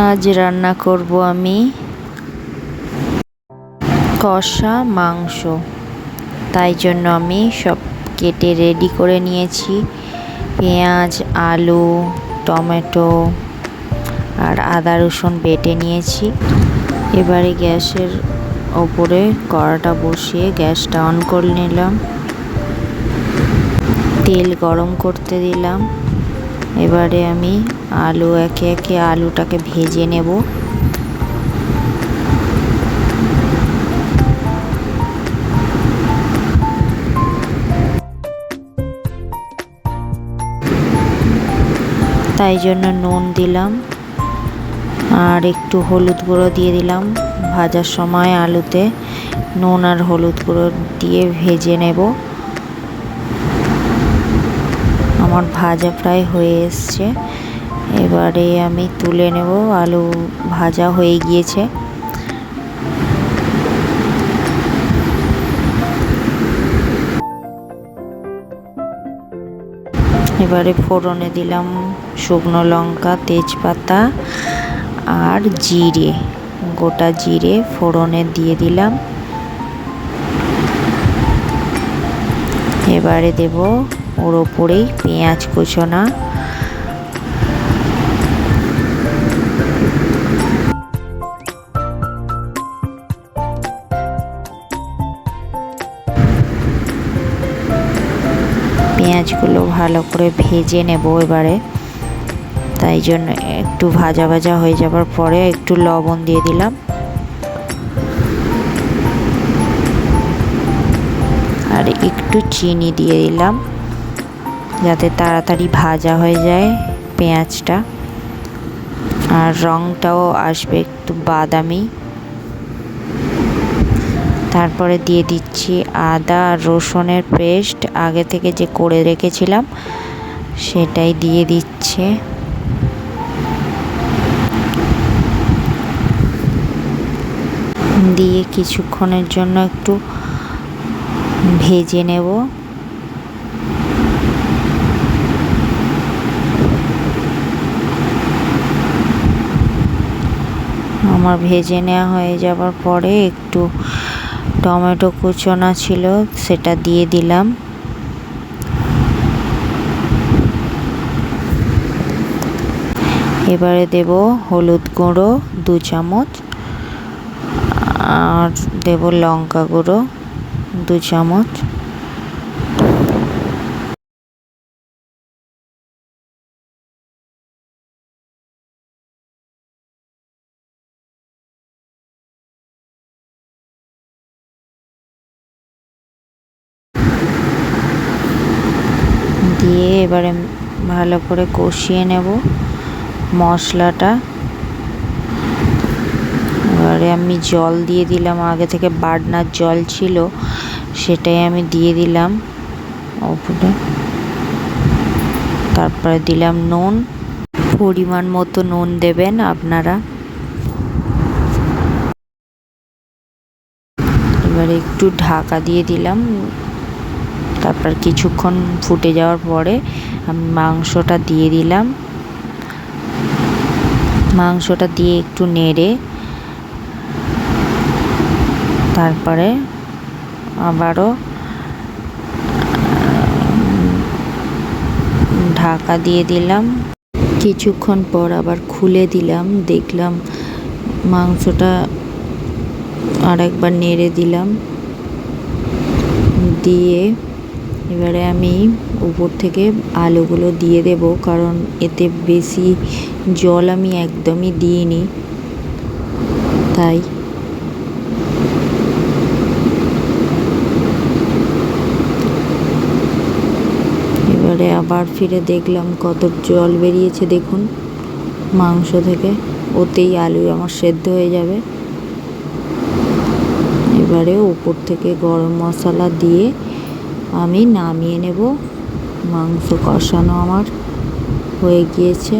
আজ রান্না করব আমি কষা মাংস। তাই জন্য আমি সব কেটে রেডি করে নিয়েছি। পেঁয়াজ, আলু, টমেটো আর আদা রসুন বেটে নিয়েছি। এবারে গ্যাসের ওপরে কড়াটা বসিয়ে গ্যাসটা অন করে নিলাম। তেল গরম করতে দিলাম। এবারে আমি আলু, একে একে আলুটাকে ভেজে নেব। তাই জন্য নুন দিলাম আর একটু হলুদ গুঁড়ো দিয়ে দিলাম। ভাজার সময় আলুতে নুন আর হলুদ গুঁড়ো দিয়ে ভেজে নেব। আমার ভাজা প্রায় হয়ে এসছে। এবারে আমি তুলে নেব, আলু ভাজা হয়ে গিয়েছে। এবারে ফোড়নে দিলাম শুকনো লঙ্কা, তেজপাতা আর জিরে। গোটা জিরে ফোড়নে দিয়ে দিলাম। এবারে দেব ওর ওপরেই পেঁয়াজ কুচোনা। পেঁয়াজগুলো ভালো করে ভেজে নেব এবারে। তাই জন্য একটু ভাজা ভাজা হয়ে যাবার পরে একটু লবণ দিয়ে দিলাম। আর একটু চিনি দিয়ে দিলাম, যাতে তাড়াতাড়ি ভাজা হয়ে যায় পেঁয়াজটা। আর রঙটাও আসবে একটু বাদামি। তারপরে দিয়ে দিচ্ছি আদা আর রসুনের পেস্ট। আগে থেকে যে করে রেখেছিলাম, সেটাই দিয়ে দিচ্ছে। দিয়ে কিছুক্ষণের জন্য একটু ভেজে নেব। আমার ভেজে নেওয়া হয়ে যাবার পরে একটু টমেটো কুচোনা ছিল, সেটা দিয়ে দিলাম। এবারে দেব হলুদ গুঁড়ো দু চামচ, আর দেব লঙ্কা গুঁড়ো দু চামচ। দিয়ে এবারে ভালো করে কষিয়ে নেব মশলাটা। এবারে আমি জল দিয়ে দিলাম, আগে থেকে বাটনার জল ছিল, সেটাই আমি দিয়ে দিলাম ওপরে। তারপরে দিলাম নুন, পরিমাণ মতো নুন দেবেন আপনারা। এবারে একটু ঢাকা দিয়ে দিলাম তারপর কিছুক্ষণ ফুটে যাওয়ার পরে আমি মাংসটা দিয়ে দিলাম। মাংসটা দিয়ে একটু নেড়ে তারপরে আবারও ঢাকা দিয়ে দিলাম। কিছুক্ষণ পর আবার খুলে দিলাম, দেখলাম মাংসটা আরেকবার নেড়ে দিলাম। দিয়ে এবারে আমি উপর থেকে আলুগুলো দিয়ে দেব, কারণ এতে বেশি জল আমি একদমই দিইনি। তাই। এবারে আবার ফিরে দেখলাম কত জল বেরিয়েছে, দেখুন। মাংস থেকে ওতেই আলু আমার সেদ্ধ হয়ে যাবে। এবারে উপর থেকে গরম মশলা দিয়ে আমি নামিয়ে নেব। মাংস কষানো আমার হয়ে গিয়েছে।